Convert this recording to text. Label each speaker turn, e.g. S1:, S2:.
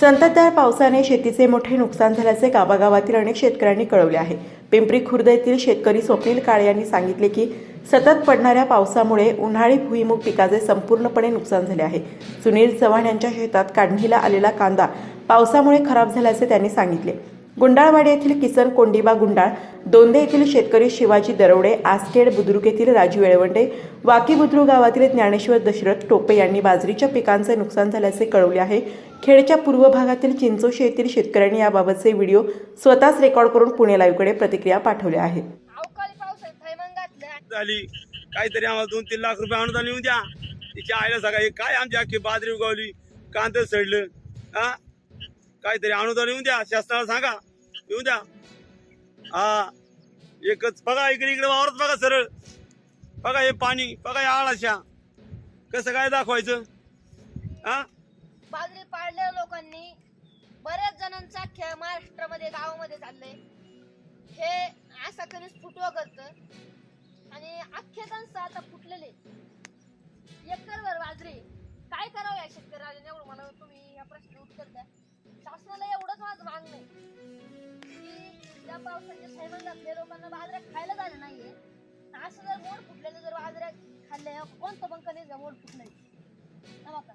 S1: संततधार पावसाने शेतीचे मोठे नुकसान झाल्याचे गावागावातील अनेक शेतकऱ्यांनी कळवले आहे. पिंपरी खुर्द येथील शेतकरी स्वप्नील काळे यांनी सांगितले की सतत पडणाऱ्या पावसामुळे उन्हाळी भुईमुग पिकाचे संपूर्णपणे नुकसान झाले आहे. सुनील चव्हाण यांच्या शेतात काढणीला आलेला कांदा पावसामुळे खराब झाल्याचे त्यांनी सांगितले. गुंडाळवाडी येथील किसन कोंडिबा गुंडाळ दोंदे येथील शेतकरी शिवाजी दरवडे आसखेड बुद्रुक येथील राजू येळवंडे वाकी बुद्रुक गावातील ज्ञानेश्वर दशरथ टोपे यांनी बाजरीच्या पिकांचे नुकसान झाल्याचे कळवले आहे. खेडच्या पूर्व भागातील चिंचोशी येथील शेतकऱ्यांनी याबाबतचे व्हिडिओ स्वतःच रेकॉर्ड करून पुणे लाईव्हकडे प्रतिक्रिया पाठवल्या आहेत.
S2: झाली. काहीतरी आम्हाला दोन तीन लाख रुपये अनुदान येऊन द्या. तिच्या आईला सगळं हे काय आमची अख्खी बाजरी उगवली? कांदा सडलं. हा? काहीतरी अनुदान येऊन द्या शासनाला सांगा येऊन द्या. हा एकच बघा इकडे इकडे वावरत बघा सरळ. बघा हे पाणी बघा या आळाशा. कसं काय दाखवायचं? हा?
S3: बाजरी पाडल्या लोकांनी. बऱ्याच जणांचा खेळ महाराष्ट्रामध्ये गावामध्ये चाललंय. हे असा कधीच फुटवा करत. आणि अख्खे कणस आता फुटलेले. एकरभर बाजरी. काय करावं या शेतकऱ्याला? एवढं मला तुम्ही या प्रश्न उत्तर द्या. शासनाला एवढंच माझं मागणं आहे की या पावसाच्या सैमान घातले लोकांना बाजऱ्या खायला झालं नाहीये. असं जर मोड फुटलेलं जर बाजऱ्या खाल्ल्या कोणतं पण कधीच मोड फुटलंय. हा बघा